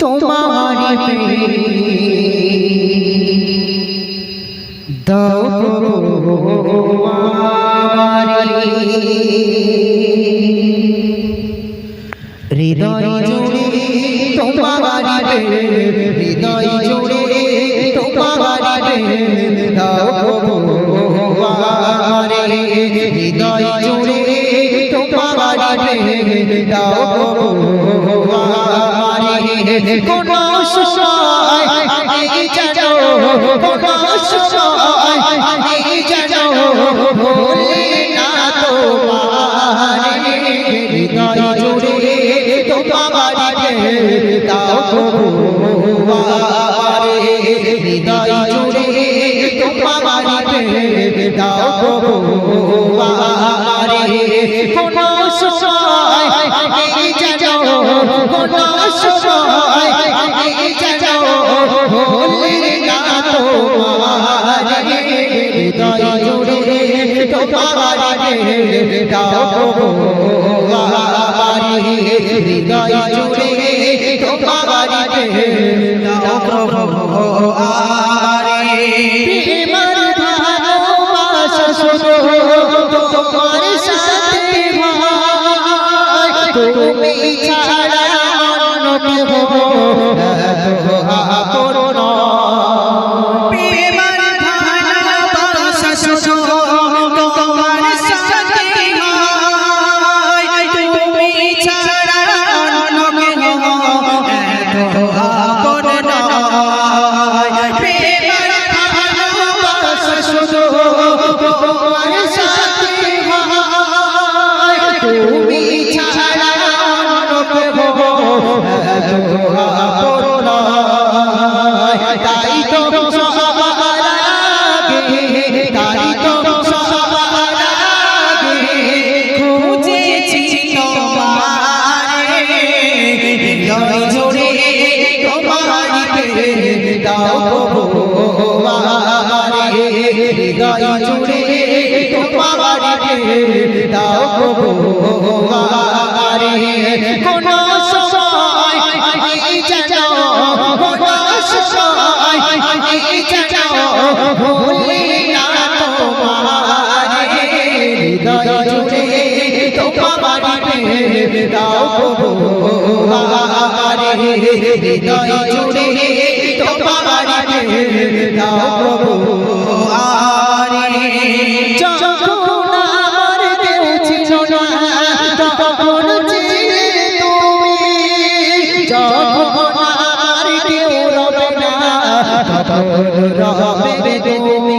তোমার হৃদয় জুড়ে তোমার হৃদয় জুড়ে তোমার হৃদয় জুড়ে কোন সময় আমি যেন কোন সময় আমি যেন ভুলি না তোমার হৃদয় জুড়ে তোমার দাও হৃদয় জুড়ে তোমার দাও কোন সময় আমি যেন কোন সময় তোমার দাও হৃদয় জুড়ে তোমার দাও প্রভু তোমার সাথে তুমি ছাড়া অন্য কেহ কোন সময় যেন কোন সময় যেন ভুলি না তোমারে। হৃদয় দাও। হৃদয় রবে তুমি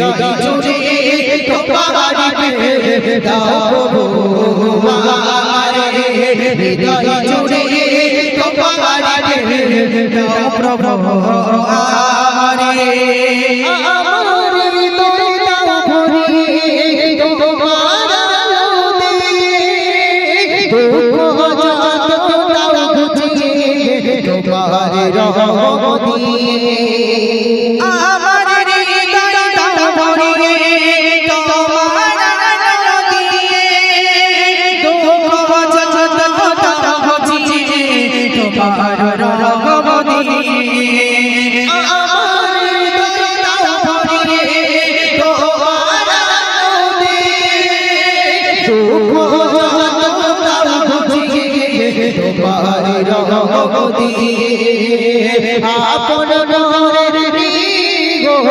হৃদয় জুড়ে তোমারে দাও ভগবানে, হৃদয় জুড়ে তোমারে দাও প্রভু আরে আমার হৃদয় দাও ভরিয়ে তোমার দুঃখ যত দাও ঘুচিয়ে তোমার রহমত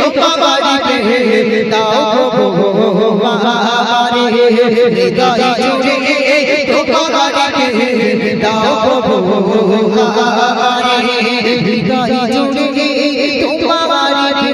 তোমারে দাও আমারে হৃদয় জুড়ে তোমারে দাও আমারে হৃদয় জুড়ে তোমারে